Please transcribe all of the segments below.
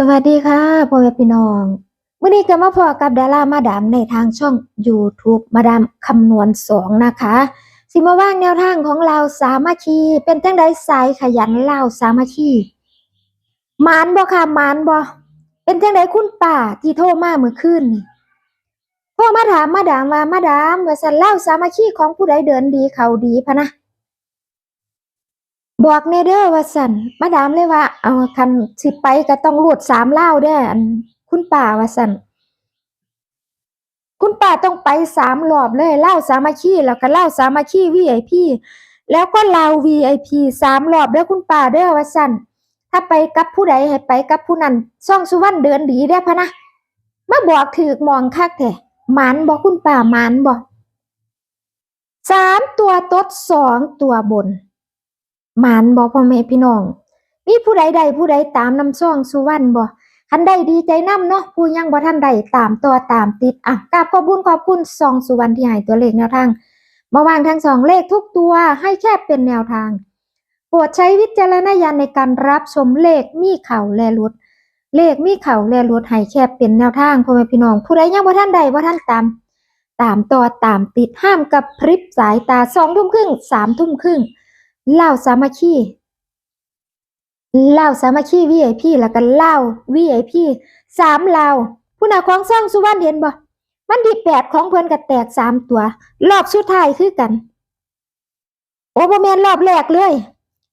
สวัสดีค่ะพ่อแม่พี่น้องวันนี้ก็มาพอกับดารามาดามในทางช่อง YouTube มาดามคำนวณสองนะคะ สิมาว่างแนวทางของเราสามัคคี เป็นจังไดสายขยันเล่าสามัคคีมานบ่ค่ะมานบ่เป็นจังไดคุณป้าที่โทรมาเมื่อคืนนี่โทรมาถามมาดามว่ามาดามว่าสันเล่าสามัคคีของผู้ใดเดินดีเขาดีพะนะ บอกแน่เด้อว่าสันมาดามเลยว่า เอาคันสิไปก็ต้องรูดสามเล่าเด้ออันคุณป่าว่าสันคุณป่าต้องไปสามรอบเลยเล่าสามัคคีแล้วก็เล่าสามัคคีวีไอพีแล้วก็เล่าวีไอพีสามรอบเด้อคุณป่าเด้อว่าสันถ้าไปกับผู้ใดให้ไปกับผู้นั้นซ่องสุวรรณเดินดีได้พะนะมาบอกถือมองคักแท้หมานบอกคุณป่าหมานบอกสามตัวตดสองตัวบน หมานบ่พ่อแม่พี่น้อง มีผู้ใดใดผู้ใดตามนำซ่องสุวรรณบ่คันใดดีใจนํเนาะผู้ยังบ่ทันใดตามตัวตามติดอะกราบขอบคุญขอบคุณซองสุวรรณที่ให้ตัวเลขแนวทางมาวางทั้งสองเลขทุกตัวให้แค่เป็นแนวทาง โปรดใช้วิจารณญาณในการรับชมเลขมีเข่าและลุดเลขมีเข่าและลุดให้แค่เป็นแนวทางพ่อแม่พี่น้อง ผู้ใดยังบ่ทันใดบ่ทันตาม ตามต่อตามติดห้ามกับพริบสายตาสองทุ่มครึ่งสามทุ่มครึ่ง เล่าสามัคคีเล่าสามัคคี VIP แล้วก็เล่า VIP สามเล่าผู้น่ะของซ่องสุวรรณเห็นบ่มันที่แปดของเพิ่นก็แตกสามตัว รอบสุดท้ายคือกัน โอ้บ่แมนรอบแรกเลย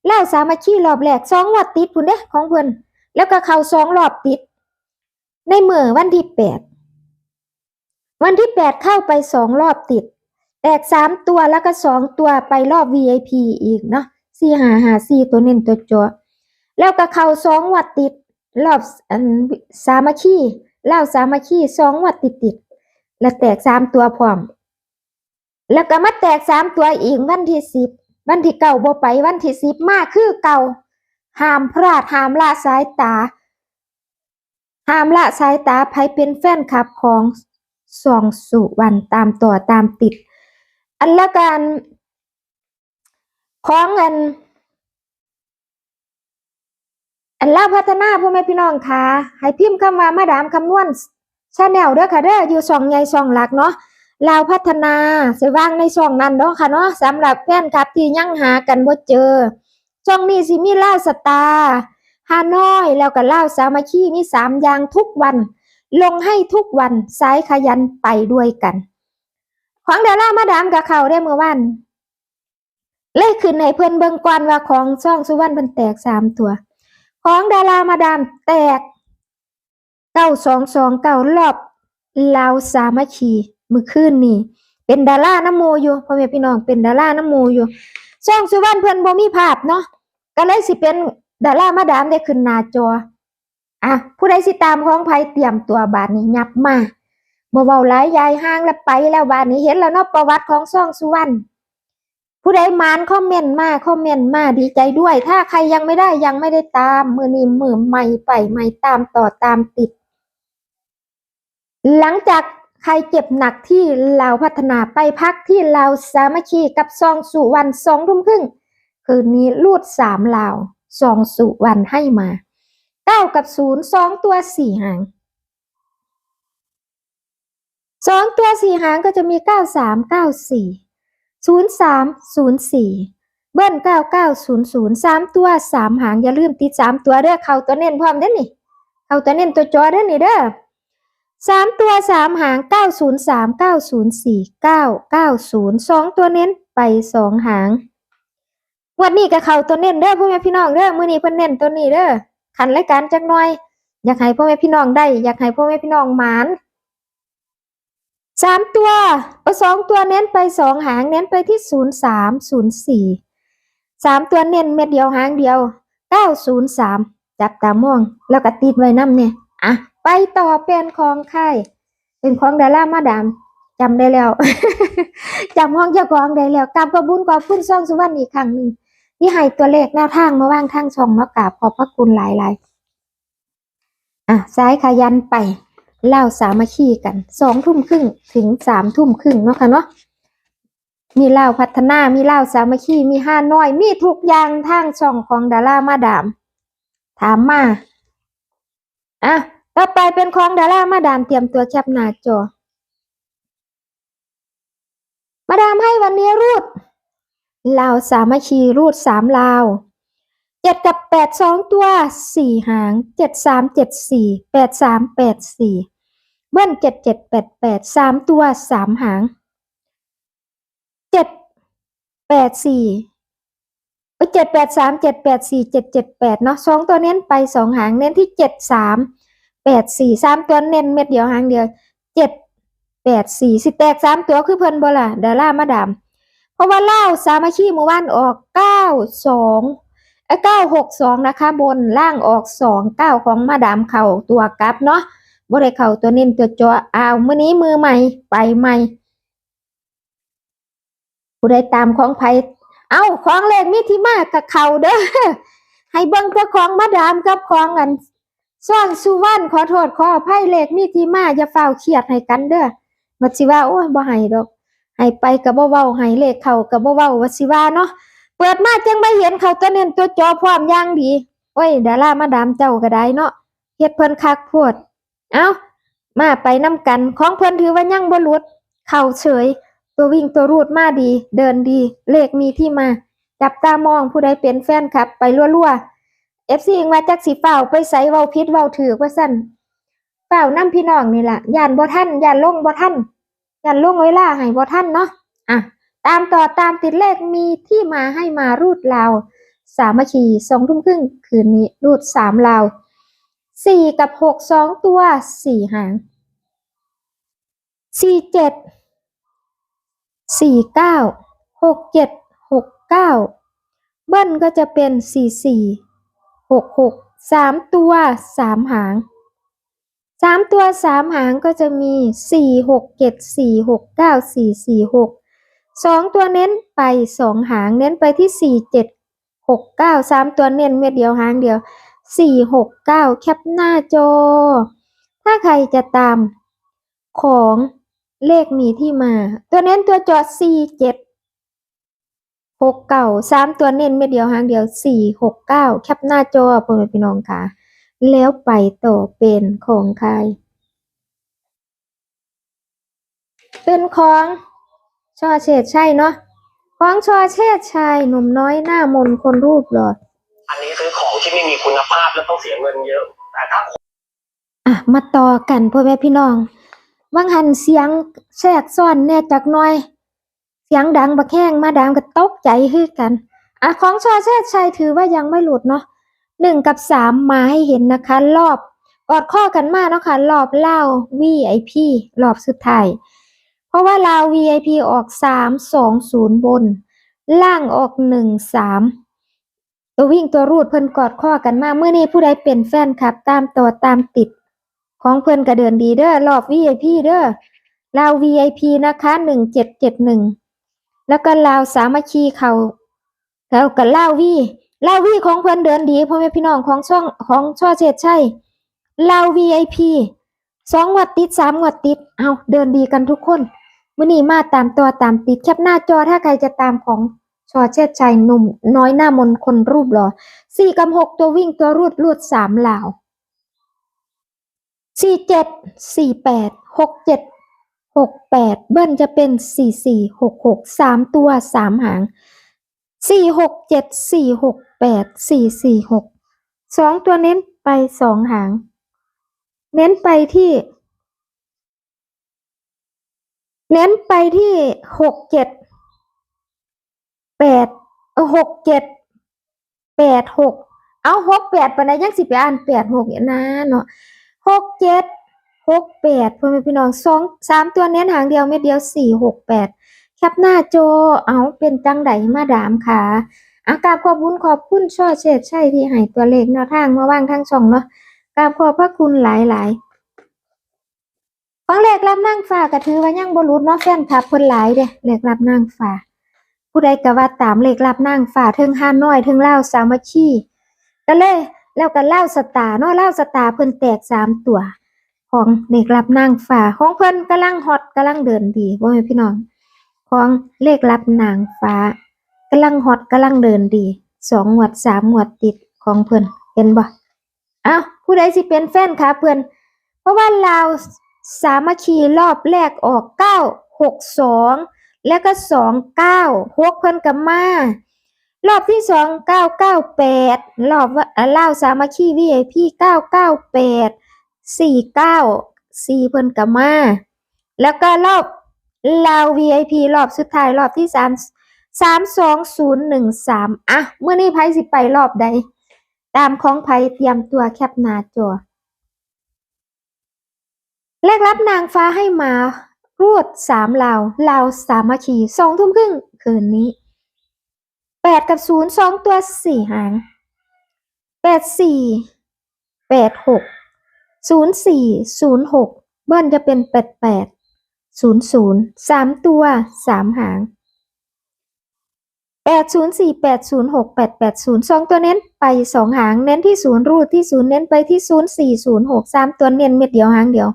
เล่าสามัคคีรอบแรกสองงวัดติดพุ่นเด้ของเพิ่นแล้วก็เข้าสองรอบติด ในเมื่อวันที่แปดวันที่แปดเข้าไปสองรอบติด แตกสามตัวแล้วก็สองตัวไปรอบ VIP อีกเนาะสี่หาหาสี่ตัวเน้นตัวจัวแล้วก็เข้าสองวัดติด รอบสามัคคีเล่าสามัคคีสองวัดติดติด แล้วแตกสามตัวพร้อม แล้วก็มาแตกสามตัวอีกวันที่สิบวันที่เก่าบ่ไปวันที่สิบมากคือเก่าห้ามพลาดห้ามละสายตาห้ามละสายตาใครเป็นแฟนคลับของสองสุวรรณตามต่อตามติด อันละกันของอัน อันล่าพัฒนาพ่อแม่พี่น้องค่ะ ให้พิมพ์คำว่ามาดามคำนวณชาแนลเด้อค่ะเด้ออยู่สองใหญ่สองหลักเนาะลาวพัฒนาสิวางในช่องนั้นเนาะค่ะเนาะสำหรับแฟนคลับที่ยังหากันบ่เจอช่องนี้สิมีลาวสตาร์ฮานอยแล้วก็ลาวสามัคคีมีสามอย่างทุกวัน ลงให้ทุกวันสายขยันไปด้วยกัน ของดารามาดามกับเขาได้เมื่อวัน เลยขึ้นให้เพื่อนเบิ่งก่อนว่าของช่องสุวรรณเพิ่นแตกสามตัว ของดารามาดามแตกเก้าสองสองเก้ารอบลาวสามัคคีมือคืนนี่ เป็นดาราน้ำโมอยู่พ่อแม่พี่น้องเป็นดาราน้ำโมอยู่ช่องสุวรรณเพิ่อนบ่มีภาพเนาะก็เลยสิเป็นดารามาดามได้ขึ้นหน้าจออะผู้ใดสิตามของไผเตรียมตัวบาดนี้ยับมา บ่เว้าหลายยายห่างแล้วไปแล้วบาดนี้เห็นแล้วเนาะประวัติของช่องสุวรรณผู้ใดมานคอมเมนต์มาคอมเมนต์มาดีใจด้วย ถ้าใครยังไม่ได้ยังไม่ได้ตามมือนี้มือใหม่ไปใหม่ตามต่อตามติด หลังจากใครเจ็บหนักที่เราพัฒนาไปพักที่เราสามัคคีกับซองสุวรรณสองทุ่มครึ่งคืนนี้ลูดสามลาวซองสุวรรณให้มาเก้ากับศูนย์สองตัวสี่หาง สองตัวสี่หางก็จะมีเก้าสามเก้าสี่ศูนย์สามศูนย์สี่เบิ้ลเก้าเก้าศูนย์ศูนย์สามตัวสามหางอย่าลืมติดสามตัวเด้อเข้าตัวเน้นพร้อมเด้อนี่เข้าตัวเน้นตัวจอเด้อนี่เด้อสามตัวสามหางเก้าศูนย์สามเก้าศูนย์สี่เก้าเก้าศูนย์สองตัวเน้นไปสองหางวันนี้ก็เขาตัวเน้นเด้อพ่อแม่พี่น้องเด้อมื้อนี้เพิ่นเน้นตัวนี้เด้อขันรายการจักหน่อย อยากให้พ่อแม่พี่น้องได้ อยากให้พ่อแม่พี่น้องหมาน สามตัวเอาสองตัวเน้นไปสองหางเน้นไปที่ศูนย์สามศูนย์สี่สามตัวเน้นเม็ดเดียวหางเดียวเก้าศูนย์สามจับตามอง แล้วก็ติดไว้น้ำเนี่ยอะไปต่อเป็นของค่เป็นของดารามาดามจำได้แล้วจำห้องเจ้าของได้แล้วกราบขอบคุญขอบคุณซ่องสุวรรณอีกครั้งหนึ่งที่ให้ตัวเลขแนวทางมาว่างทางช่องเนาะกราบขอบพระคุณหลายๆอะซ้ายขยันไป เล่าสามัคคีกันสองทุ่มครึ่งถึงสามทุ่มครึ่งเนาะค่ะเนาะมีเล่าพัฒนามีเล่าสามัคคีมีห้าน้อย มีทุกอย่างทางช่องของดารามาดาม ถามมาอะต่อไปเป็นของดารามาดามเตรียมตัวแคปหน้าจอ มาดามให้วันนี้รูดลาวสามัคคีรูดสามลาวเจ็ดกับแปดสองตัวสี่หางเจ็ดสามเจ็ดสี่แปดสามแปดสี่ เบิ้ลเจ็ดเจ็ดแปดแปดสามตัวสามหางเจ็ดแปดสี่เจ็ดแปดสามเจ็ดแปดสี่เจ็ดเจ็ดแปดเนาะสองตัวเน้นไปสองหางเน้นที่เจ็ดสามแปดสี่สามตัวเน้นเม็ดเดียวหางเดียวเจ็ดแปดสี่สิแตกสามตัวคือเพิ่นบ่ล่ะดารามาดามเพราะว่าเล่าสามัคคีหมู่บ้านออกเก้าสองไอ้เก้าหกสองนะคะ บนล่างออกสองเก้าของมาดามเข่าตัวกลับเนาะ บ่ได้เข่าตัวเน้นตัวจออ้าวมื้อนี้มือใหม่ไปใหม่ผู้ใดตามของไผเอ้าของเลขมีที่มากับเขาเด้อให้เบิ่งแต่ของมาดามกับของอันซ่อนสุวรรณขอโทษขออภัยเลขมีที่มาอย่าเฝ้าเครียดให้กันเด้อว่าสิว่าโอ้ยบ่ให้ดอกให้ไปกับบ่เว้าให้เลขเข้ากับบ่เว้าว่าสิว่าเนาะเปิดมาจังไม่เห็นเขาตัวเน้นตัวจอพร้อมอย่างดีโอ้ยดารามาดามเจ้าก็ได้เนาะเฮ็ดเพิ่นคักโพด เอ้า มาไปนํกัน ของเพิ่นถือว่ายั่งบ่ลุด เข้าเฉย ตัววิ่งตัวรูดมาดี เดินดี เลขมีที่มา จับตามองผู้ใดเป็นแฟนคลับ ไปรัวๆ FC อิงว่าจักสิฝ้าไปไสเว้าผิดเว้าถูกว่าซั่นเฝ้าวนํพี่น้องนี่แหละยานบ่ทันยานลงบ่ทันยันลงเวลาให้บ่ท่านเนาะอะตามต่อตามติดเลขมีที่มาให้มารูดลาวสามัคคีสองทุ่มครึ่งคืนนี้รูดสามลาว สี่กับหกสองตัวสี่หางสี่เจ็ดสี่เก้าหกเจ็ดหกเก้าเบิ้ลก็จะเป็นสี่สี่หกหกสามตัวสามหางสามตัวสามหางก็จะมีสี่หกเจ็ดสี่หกเก้าสี่สี่หกสองตัวเน้นไปสองหางเน้นไปที่สี่เจ็ดหกเก้าสามตัวเน้นเม็ดเดียวหางเดียว สี่หกเก้าแคปหน้าจอ ถ้าใครจะตามของเลขมีที่มา ตัวเน้นตัวจอสี่เจ็ดหกเก้าสามตัวเน้นเม็ดเดียวหางเดียวสี่หกเก้าแคปหน้าจอพ่อแม่พี่น้องค่ะ แล้วไปต่อเป็นของใคร เป็นของชอเชษชัยเนาะของชอเชษชัยหนุ่มน้อยหน้ามนคนรูปหล่ออันนี้ซื้อ ม่มีคุณภาพแล้วต้องเสียเงินเยอะแต่ถ้าอะมาต่อกันพ่อแม่พี่น้องว่างหันเสียงแทรกซ้อนแน่จักหน่อย เสียงดังบะแข้งมาดามก็ตกใจคือกันอะของชอเชษชัยถือว่ายังไม่หลุดเนาะหนึ่งกับสามมาให้เห็นนะคะ รอบกอดข้อกันมาเนาะค่ะรอบเล่า VIP รอบสุดท้ายเพราะว่าลาว VIP ออกสามสองศูนย์บน ล่างออกหนึ่งสาม ตัววิ่งตัวรูดเพิ่นกอดข้อกันมาเมื่อนี้ผู้ใดเป็นแฟนคลับ ตามต่อตามติด ของเพิ่นก็เดินดีเด้อรอบ VIP เด้อลาว VIP นะคะหนึ่งเจ็ดเจ็ดหนึ่งแล้วก็ลาวสามัคคีเขาแล้วก็ลาววีลาววีของเพิ่นเดินดีพ่อแม่พี่น้องของช่องของช่อเชษใช่ลาว VIP สองวัดติดสามวัดติด เอาเดินดีกันทุกคนมื่อนี้มาตามตัวตามติดแคปหน้าจอถ้าใครจะตามของ ชอเชษชัยหนุ่ม น้อยหน้ามนคนรูปหล่อสี่กับหกตัววิ่งตัวรูดรูดสามเหล่าสี่เจ็ดสี่แปดหกเจ็ดหกแปดเบิ้ลจะเป็นสี่สี่หกหกสามตัวสามหางสี่หกเจ็ดสี่หกแปดสี่สี่หกสองตัวเน้นไปสองหาง เน้นไปที่ เน้นไปที่หกเจ็ด แปดเออหกเจ็ดแปดหกเอาหกแปดปานใดยังสิไปอ่านแปดหกเนี่ยนะเนาะหกเจ็ดหกแปดพ่อแม่พี่น้องสองสามตัวเน้นหางเดียวเม็ดเดียวสี่หกแปดแคปหน้าโจเอาเป็นจังไดมาดามค่ะอากาบขอบคุณขอบคุณช่อเชษใช่ที่ให้ตัวเลขแนวทางมาว่างทางช่องเนาะกราบขอบพระคุณหลายๆฟังเลขรับนางฟ้าก็ถือว่ายังบ่หลุดเนาะแฟนคลับเพิ่นหลายเด้เลขรับนางฟ้า ผู้ใดก็ว่าตามเลขรับนางฟ้าเทิงห้าน้อยเทิงเล่าสามัคคีก็เลยแล้วก็เล่าสตาเนาะเล่าสตาเพิ่นแตกสามตัว ของเลขรับนางฟ้าของเพิ่นกำลังฮอตกำลังเดินดีบ่แม่นพี่น้อง ของเลขรับนางฟ้ากำลังฮอตกำลังเดินดีสองงวดสามงวดติดของเพิ่นเห็นบ่เอ้าผู้ใดสิเป็นแฟนคลับเพิ่อน เพราะว่าลาสามัคคีรอบแรกออกเก้าหกสอง แล้วก็สองเก้าหกเพิ่นกับมารอบที่สองเก้าเก้าแปดรอบว่าอ่าลาวสามัคคี VIP เก้าเก้าแปดสี่เก้าสี่เพิ่นกับมาแล้วก็รอบลาว VIP รอบสุดท้ายรอบที่สามสามสองศูนย์หนึ่งสามอะเมื่อนี้ไพ่สิไปรอบใด ตามของไพ่เตรียมตัวแคปหน้าจอแรกรับนางฟ้าให้มา รูดสามลาวลาวสามัคคีสองทุ่มครึ่งคืนนี้แปดกับศูนย์สองตัวสี่หางแปดสี่แปดหกศูนย์สี่ศูนย์หกเบิ้ลจะเป็นแปดแปดศูนย์ศูนย์สามตัวสามหางแปดศูนย์สี่แปดศูนย์หกแปดแปดศูนย์สองตัวเน้นไปสองหางเน้นที่ศูนย์รูดที่ศูนย์เน้นไปที่ศูนย์สี่ศูนย์หกสามตัวเน้นเม็ดเดียวหางเดียว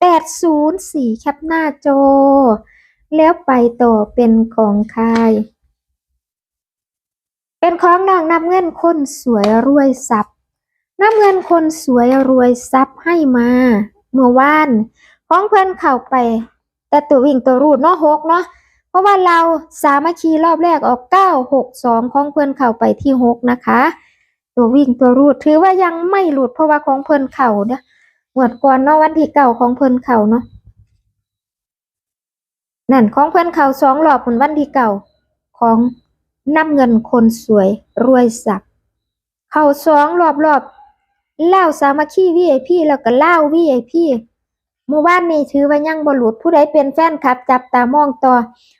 แปดศูนย์สี่แคปหน้าจอ แล้วไปต่อเป็นของใครเป็นของน้องนับเงินคนสวยรวยทรัพย์นับเงินคนสวยรวยทรัพย์ให้มาเมื่อวานของเพื่อนเข้าไป แต่ตัววิ่งตัวรูดเนาะหกเนาะเพราะว่าเราสามัคคีรอบแรกออกเก้าหกสองของเพื่อนเข้าไปที่หกนะคะ ตัววิ่งตัวรูดถือว่ายังไม่หลุดเพราะว่าของเพื่อนเข่าเนาะ หวดก่อนเนาะวันที่เก่าของเพิ่นเขาเนาะนั่นของเพิ่นเขาสองรอบพุ่นวันที่เก่าของนำเงินคนสวยรวยสักเขาสองรอบรอบเล่าสามัคคี VIP แล้วก็เล่าว VIP เมื่อวานนี้ถือว่ายังบ่หลุดผู้ใดเป็นแฟนคลับ จับตามองต่อ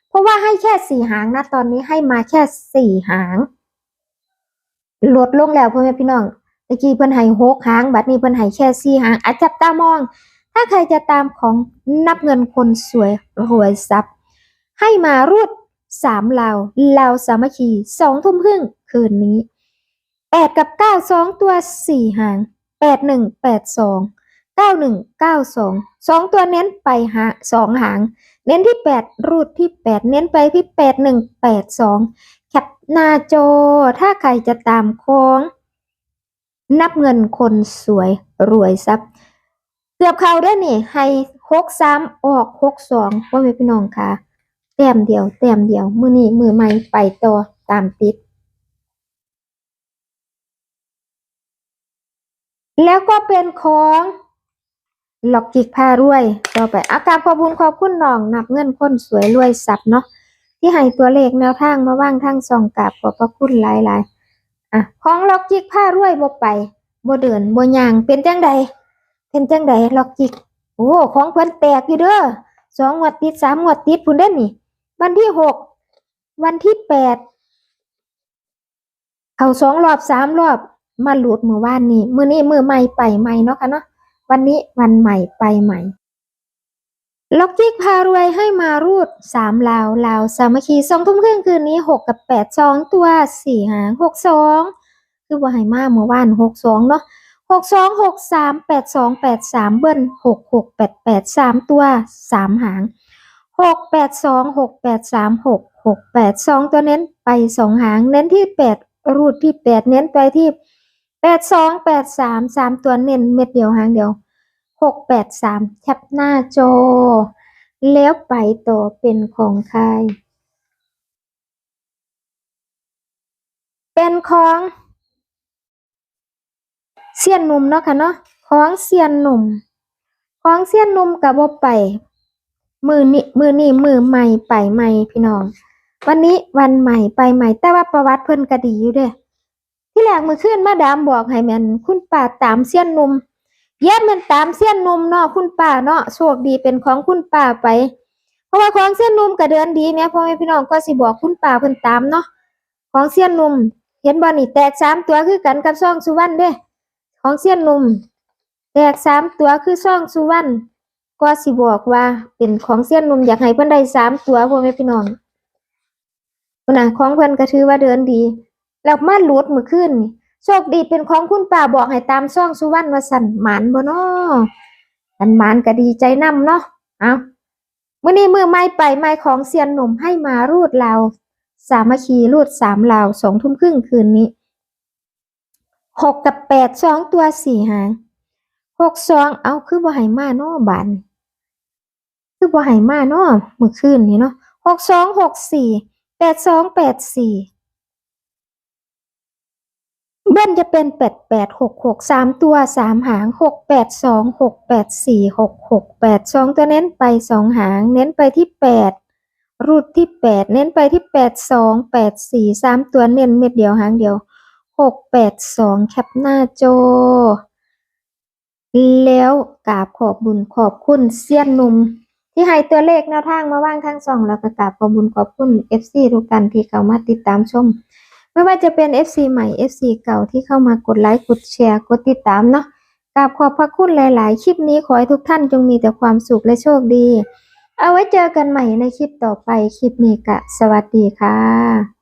เพราะว่าให้แค่สี่หางนะ ตอนนี้ให้มาแค่สี่หางลดลงแล้วพ่อแม่พี่น้อง ตะกี้เพิ่นให้หกหางบัดนี้เพิ่นให้แค่สี่หางอาจจับตามอง ถ้าใครจะตามของนับเงินคนสวยรวยทรัพย์ ให้มารูดสามเหล่าวลาสามัคคีสองทุ่มครึ่งคืนนี้แปดกับเก้าสองตัวสี่หางแปดหนึ่งแปดสองเก้าหนึ่งเก้าสองสองตัวเน้นไปหาสองหาง เน้นที่แปดรูดที่แปดเน้นไปที่แปดหนึ่งแปดสองแคปหน้าจอถ้าใครจะตามของ นับเงินคนสวยรวยทรัพย์ เกือบเขาได้อนี่ ให้หกสามออกหกสองพ่อแม่พี่น้องค่ะแต้มเดียวแต้มเดียว มือนี้มือใหม่ไปต่อตามติด แล้วก็เป็นของหลอกจิกพารวย ต่อไปอาการขอบคุญขอบคุณน้อง นับเงินคนสวยรวยทรัพย์เนาะที่ให้ตัวเลขแนวทางมาว่างทางซองกราบขอบพระคุณหลายๆ อะของล็อกจิกผ้ารวยบ่ไปบ่เดินบ่ย่างเป็นจังใดเป็นจังใดล็อกจิก โอ้ของเพิ่นแตกอยู่เด้อสองงวดติดสามงวดติดพุ่นเด้นี่ วันที่หกวันที่แปดเขาสองรอบสามรอบมาหลุดเมื่อวานนี้ มื้อนี้มื้อใหม่ไปใหม่เนาะค่ะเนาะวันนี้วันใหม่ไปใหม่ ล็อกจิกพารวยให้มารูดสามลาวลาวสามัคคีสองทุ่มครึ่งคืนนี้หกกับแปดสองตัวสี่หางหกสองคือว่าให้มาเมื่อวานหกสองเนาะหกสองหกสามแปดสองแปดสามเบิ้ลหกหกแปดแปดสามตัวสามหางหกแปดสองหกแปดสามหกหกแปดสองตัวเน้นไปสองหางเน้นที่แปดรูดที่แปดเน้นไปที่แปดสองแปดสามสามตัวเน้นเม็ดเดียวหางเดียว หกแปดสามแคปหน้าจอ แล้วไปต่อเป็นของใคร เป็นของเซียนหนุ่มเนาะค่ะเนาะของเซียนหนุ่ม ของเซียนหนุ่มกับบ่ไป มือนี้มือนี้มือใหม่ไปใหม่พี่น้อง วันนี้วันใหม่ไปใหม่ แต่ว่าประวัติเพิ่นก็ดีอยู่เด้ที่แรกมือขึ้นมาดามบอกให้แมนคุณป้าตามเซียนหนุ่ม เย็บมันตามเส้นนมเนาะคุณป้าเนาะโชคดีเป็นของคุณป้าไป เพราะว่าของเส้นนมก็เดินดีแม่ยพ่อแม่พี่น้องก็สิบอกคุณป้าเพิ่นตามเนาะของเส้นนมเห็นบ่นี่แตกสามตัวคือกันกับซ่องสุวรรณเด้ของเส้นนมแตกสามตัวคือซ่องสุวรรณก็สิบอกว่าเป็นของเส้นนมอยากให้เพิ่นได้สามตัวพ่อแม่พี่น้องนะของเพิ่นก็ถือว่าเดินดีแล้วมาหลุดมื้อคืนนี่ โชคดีเป็นของคุณป้าบอกให้ตามซ่องสุวรรณว่าสันหมานบ่เนาะอันหมานก็ดีใจนํเนาะเอามื้อนี้มือไม้ไปไม้ของเซียนหนุ่มให้มารูดลาสามัคคีรูดสามลาสองทุ่มครึ่งคืนนี้หกกับแปดสองตัวสี่หางหกสองเอาคือบ่ให้มาเนาะบานคือบ่ให้มาเนาะมื้อคืนนี้เนาะหกสองหกสี่แปดสองแปดสี่ บิ้ลจะเป็นแปดแปดหกหกสามตัวสามหางหกแปดสองหกแปดสี่หกหกแปดสองตัวเน้นไปสองหาง เน้นไปที่แปดรูดที่แปดเน้นไปที่แปดสองแปดสี่สามตัวเน้นเม็ดเดียวหางเดียวหกแปดสองแคปหน้าโจแล้วกราบขอบบุญขอบคุณเซียนนุ่มที่ให้ตัวเลขแนวทางมาว่างทางช่องแล้วก็กราบขอบบุญขอบคุณ FC ทุกท่านที่เข้ามาติดตามชม ไม่ว่าจะเป็น FC ใหม่ FC เก่าที่เข้ามากดไลค์กดแชร์กดติดตามเนาะกราบขอบพระคุณหลาย ๆ คลิปนี้ขอให้ทุกท่านจงมีแต่ความสุขและโชคดี เอาไว้เจอกันใหม่ในคลิปต่อไปคลิปนี้กะ สวัสดีค่ะ